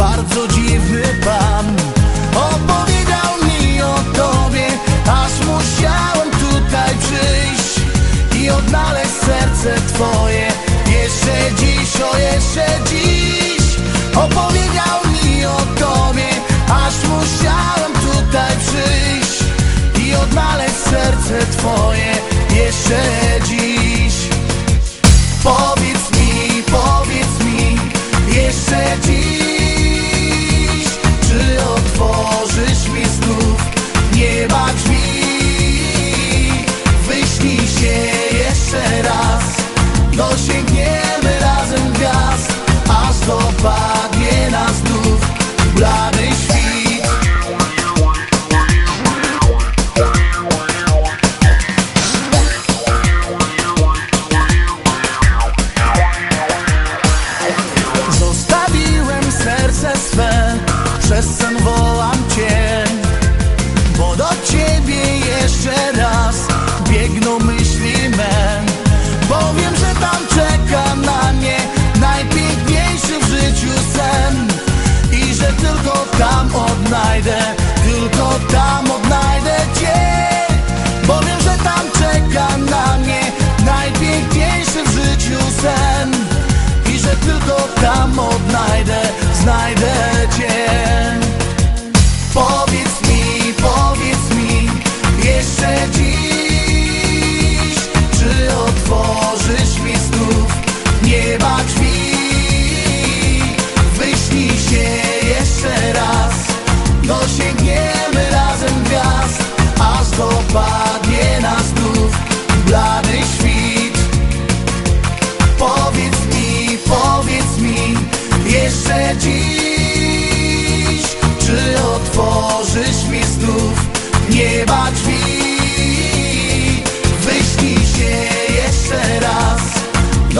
bardzo dziwny pan Opowiadał mi o tobie, aż musiałem tutaj przyjść I odnaleźć serce twoje. voltamos.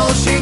though she